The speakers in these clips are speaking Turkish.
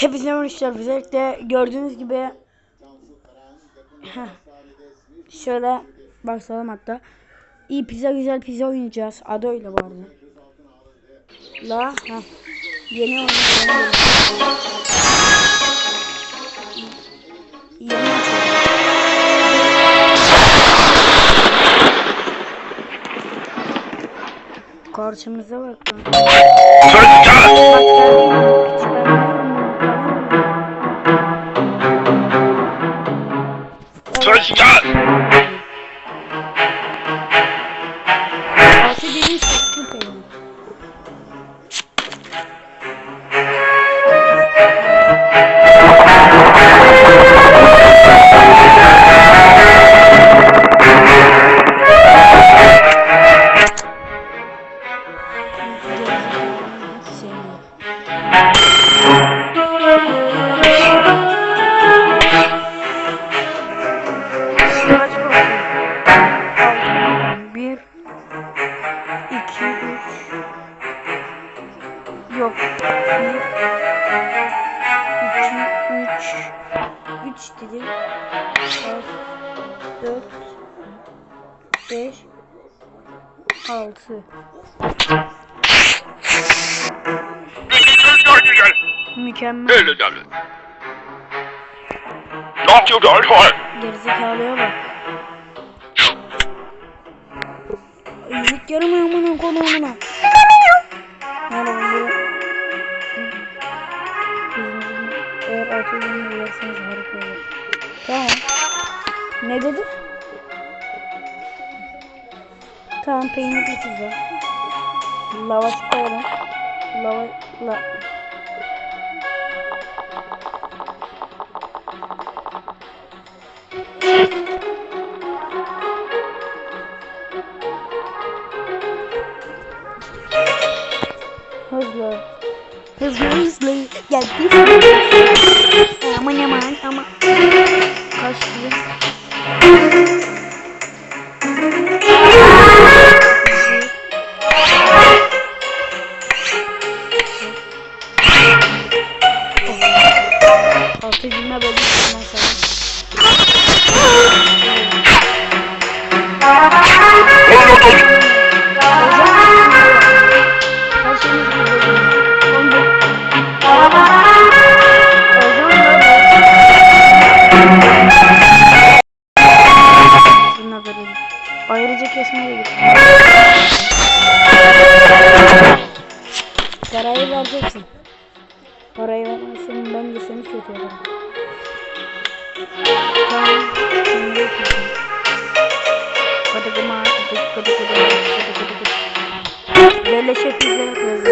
Hepinize merhabalar. Özellikle gördüğünüz gibi şöyle başlayalım hatta. İyi pizza güzel pizza oynayacağız. Adı öyle bu arada. La heh. Yeni oyun. Yeni. Karşımıza bak. Lan. Mükemmel. Gerizekalıya bak. İyilik yarım amına konuğuna. Eğer altı ürünü bulursanız harika olur. Tamam. Ne dedi? Tamam peynirli pizza. Lavaş koyalım. Lava, la, hadi hadi hadi hadi. Beleşe pizza yapıyoruz.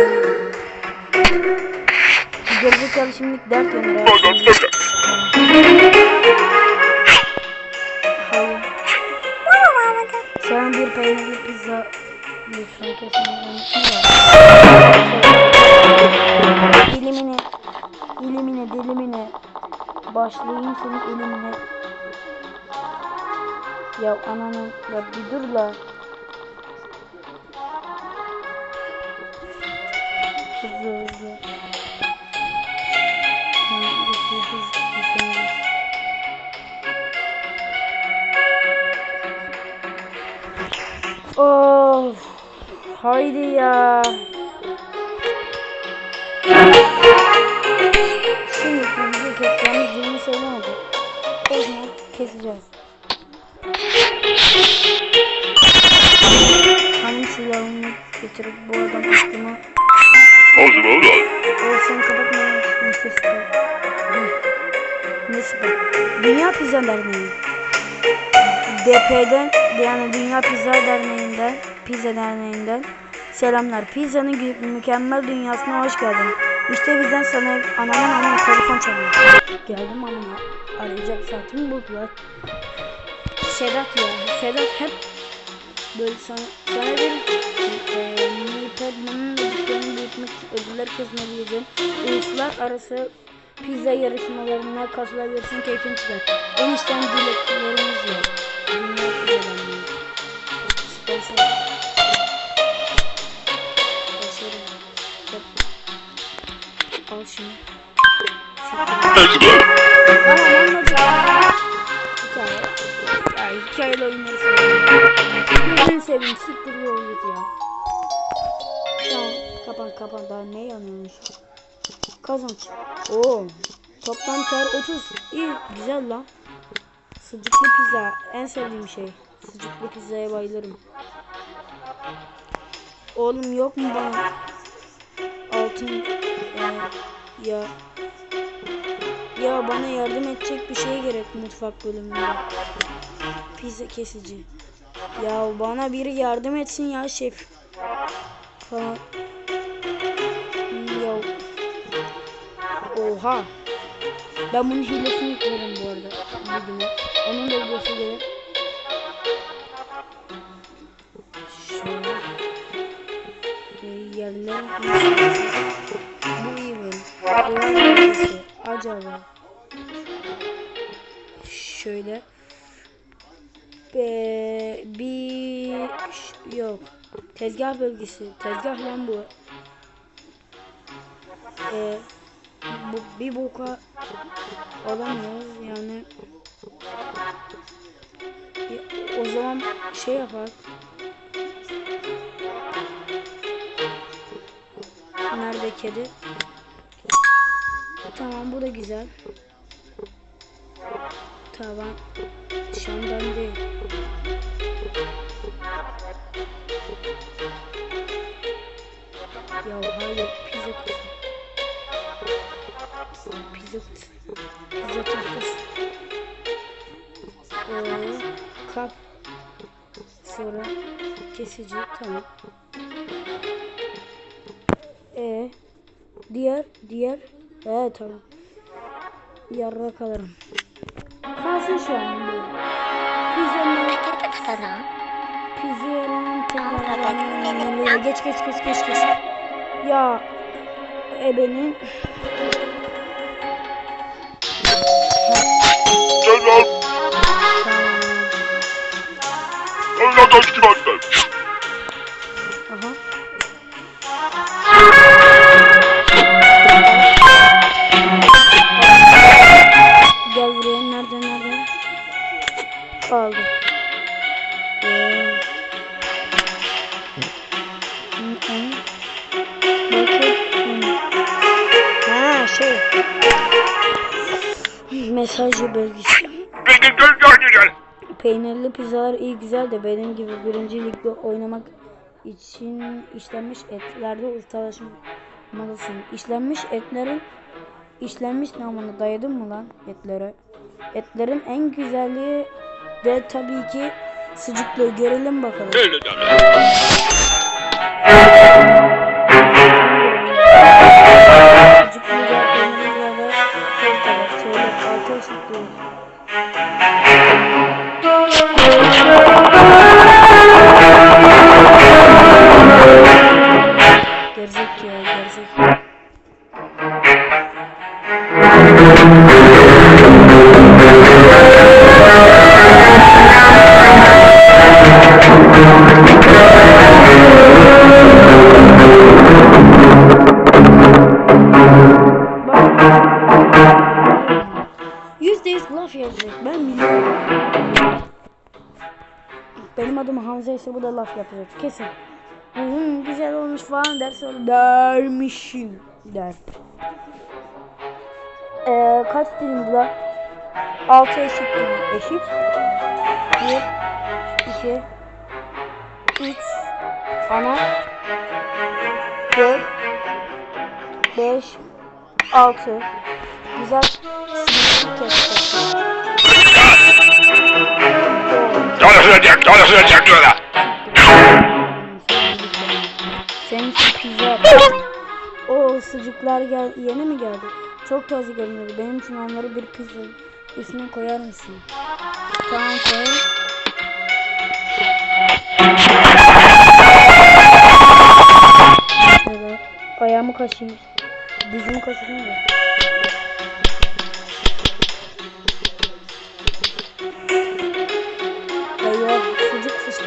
Gerizekalı şimdilik dert yanıyor. Hayır. Sana bir peynirli pizza lütfen kesin Dilimine, dilimine, dilimine başlayayım senin elimine. Ya ananın, ya bir dur la. Hızlı hızlı. Hı, hızlı hızlı hızlı. Of. Haydi ya. Şimdi hızlı keseceğimiz yerini söylemedi. O zaman keseceğiz. Getirip bu adam aklıma Olsun kapatmayın. Neyse Neyse Dünya Pizza Derneği. DP'den yani Dünya Pizza Derneği'nden Pizza Derneği'nden selamlar. Pizzanın mükemmel dünyasına hoş geldin. İşte bizden sana ananın ananın telefon çalıyor. Geldim anama. Arayacak saatimi buldular. Sedat ya. Sedat hep böyle sana, sana bir eee Nipedman'ın dediklerini büyütmek ödüller kazanabileceğin uluslararası pizza yarışmalarına katılabilirsin keyfin çıkar. En içten. Sponsor. Sponsorum. Al şunu. Tamam anladım. Hikaye. Ya oyunları seviyorum. Gözünü seveyim siktir yol git ya. Tamam kapan kapan daha ne yanıyormuş. Kazanç. Oo. Toplam kar 30. İyi güzel lan. Sıcıklı pizza en sevdiğim şey. Sıcıklı pizzaya bayılırım. Oğlum yok mu bana altın e, ya ya bana yardım edecek bir şey gerek mutfak bölümünde. Pizza kesici. Ya bana biri yardım etsin ya şef. Falan. Ya. Oha. Ben bunun hilesini yüklerim bu arada. Videomu. Onun da videosu gelir. Şöyle. Ee, yerler. Bu iyi benim. Acaba. Şöyle. Ee, bir yok. Tezgah bölgesi. Tezgah lan bu. Ee, bu bir boka alamıyoruz yani. Ya, O zaman şey yapar. Nerede kedi? Tamam bu da güzel. Tamam. Şamdan değil. Ya hayır pizza kutusu. Pizza kutusu. Pizza tahtası. Ee, kap. Sonra kesici tamam. Ee, diğer diğer. He tamam. Yarra kalırım. Kalsın şu an bu. Pizzanın Pizzanın tekrarlarını geç geç geç geç geç. Ya ebenin Selam. Evlat aşkım anne. Mesajı bölgesi. Peynirli pizzalar iyi güzel de benim gibi birinci ligde oynamak için işlenmiş etlerde ustalaşmalısın. İşlenmiş etlerin işlenmiş namını dayadın mı lan etlere? Etlerin en güzelliği de tabii ki sıcaklığı görelim bakalım. Laf yapacak. Kesin. Hmm, güzel olmuş falan der sonra dermişim der. Ee, kaç dilim lan? 6 eşit dilim. Eşit. 1 2 3 ana 4 5 6 Güzel sınıflı kestik. Dolaşılacak, dolaşılacak diyorlar. İçin pizza. O sıcaklar gel yeni mi geldi? Çok taze görünüyor. Benim için onları bir pizza üstüne koyar mısın? Tamam koyayım. Ayağımı kaşıyım. Dizimi kaşıyım.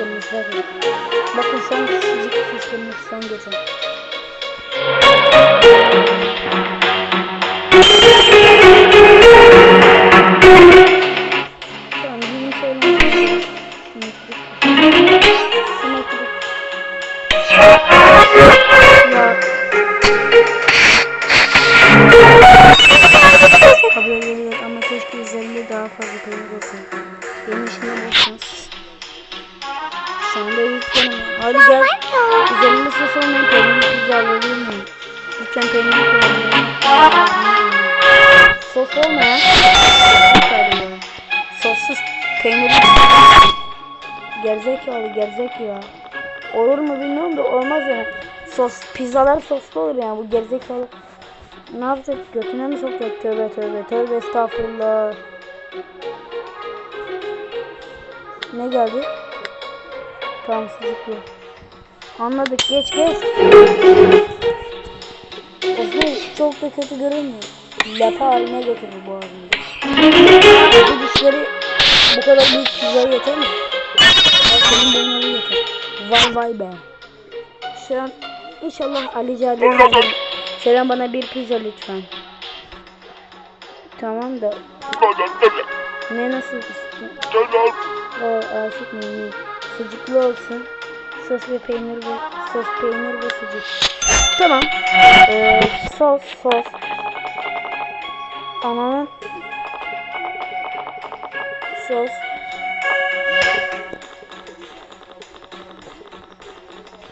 Sucuk fışkırmış bakın. Bakın şu an fışkırmış son geçen. Gerizekalı gerizekalı. Olur mu bilmiyorum da olmaz yani sos pizzalar soslu olur yani bu gerizekalı. Ne yapacak? Götüne mi sokacak? Tövbe tövbe tövbe estağfurullah. Ne geldi? Tamam sucuklu anladık. Geç geç. Osman çok da kötü görünmüyor. Lapa haline getirir bu ağzını bu dişleri bu kadar büyük pizzaya yeter mi? Bak senin boynuna yeter. Vay vay be. Şu an inşallah Ali Anladım. Selam bana bir pizza lütfen. Tamam da ne nasıl istiyorsun? O aşık mıyım? Sucuklu olsun. Sos ve peynir ve sos peynir ve sucuk. Tamam. Ee, sos sos. Ananın sos.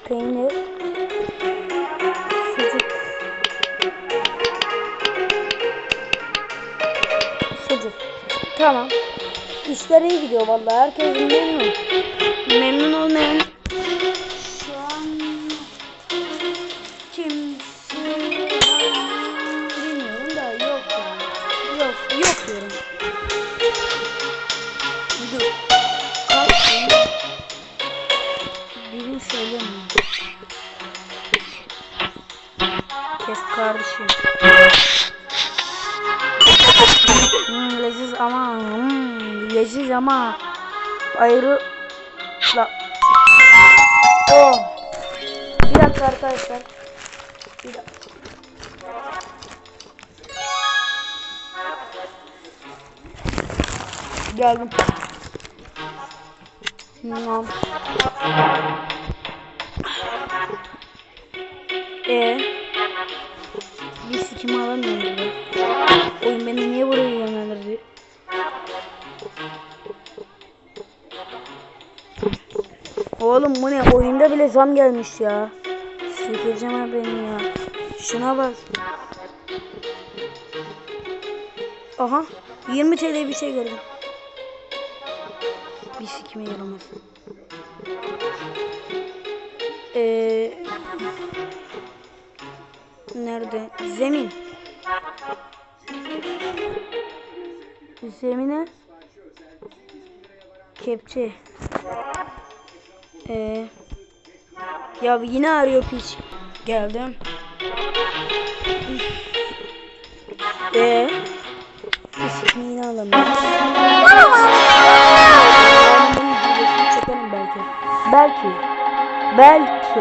Peynir. Sucuk. Sucuk. Tamam. İşler iyi gidiyor vallahi. Herkes memnun. Memnun olmayan ama hmm, leziz ama ayrı la oh. Bir dakika arkadaşlar. Bir dakika. Geldim. Tamam. E bir sikimi alamıyorum. Oyun beni niye Oğlum bu ne? Oyunda bile zam gelmiş ya. Sikeceğim ha beni ya. Şuna bak. Aha. 20 TL bir şey gördüm. Bir sikime yaramaz. Eee... Nerede? Zemin. Zemine kepçe. Ee, ya yine arıyor piç. Geldim. Ee, ismi yine alamıyorum. Belki. Belki. Belki.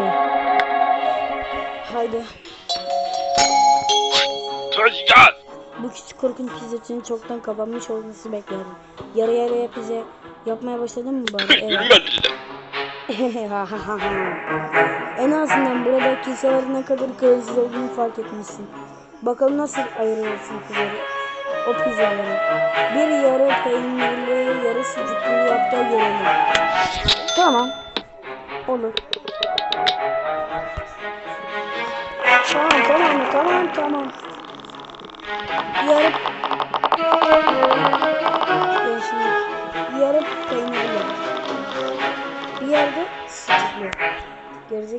Haydi. Tezgah. Bu küçük korkunç pizzacının çoktan kapanmış olması beklerdim. Yarı yarıya pizza yapmaya başladın mı bari? Evet. En azından burada kimselerin ne kadar kıyasız olduğunu fark etmişsin. Bakalım nasıl ayırıyorsun pizzaları? O pizzaları. Bir yarı peynirli, yarı sucuklu yap da görelim. Tamam. Olur. Tamam tamam tamam tamam. Yarı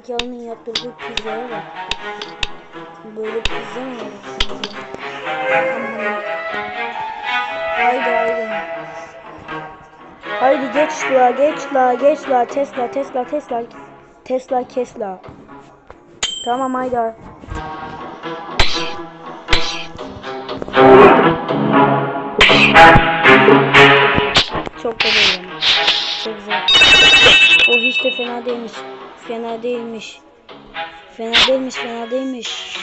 Gerizekalının yaptırdığı pizzaya bak. Böyle pizza mı olur? Haydi haydi. Haydi geç la geç la geç la Tesla Tesla Tesla Tesla Tesla. Tamam haydi. Çok da fena değilmiş. Fena değilmiş. Fena değilmiş, fena değilmiş.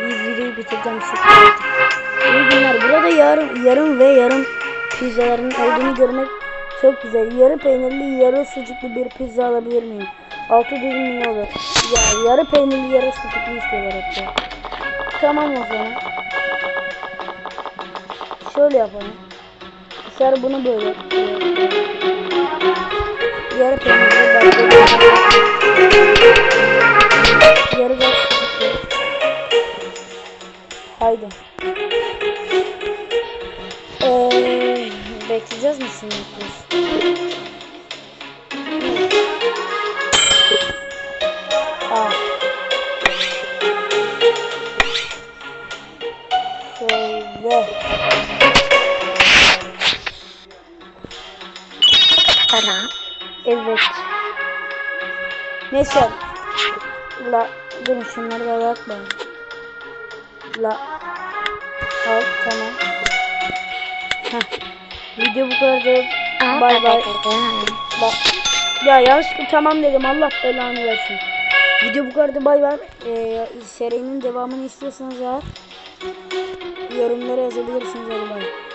Bir videoyu bitireceğim şu İyi günler. Burada yarım, yarım ve yarım pizzaların olduğunu görmek çok güzel. Yarı peynirli, yarı sucuklu bir pizza alabilir miyim? Altı dilim iyi olur. Ya yarı peynirli, yarı sucuklu istiyorlar ya. Tamam o zaman. Şöyle yapalım. Ser bunu böyle. Yarı peynirli başka Yarı. Haydi. Ee, bekleyeceğiz mi şimdi Tamam. Evet. Neyse. La durun şunları da bak bana. La. Al tamam. Heh. Video bu kadar. Bay bay. Bak. Ya yanlışlıkla tamam dedim Allah belanı versin. Video bu kadar bay bay. Ee, serinin devamını istiyorsanız eğer yorumlara yazabilirsiniz hadi bay.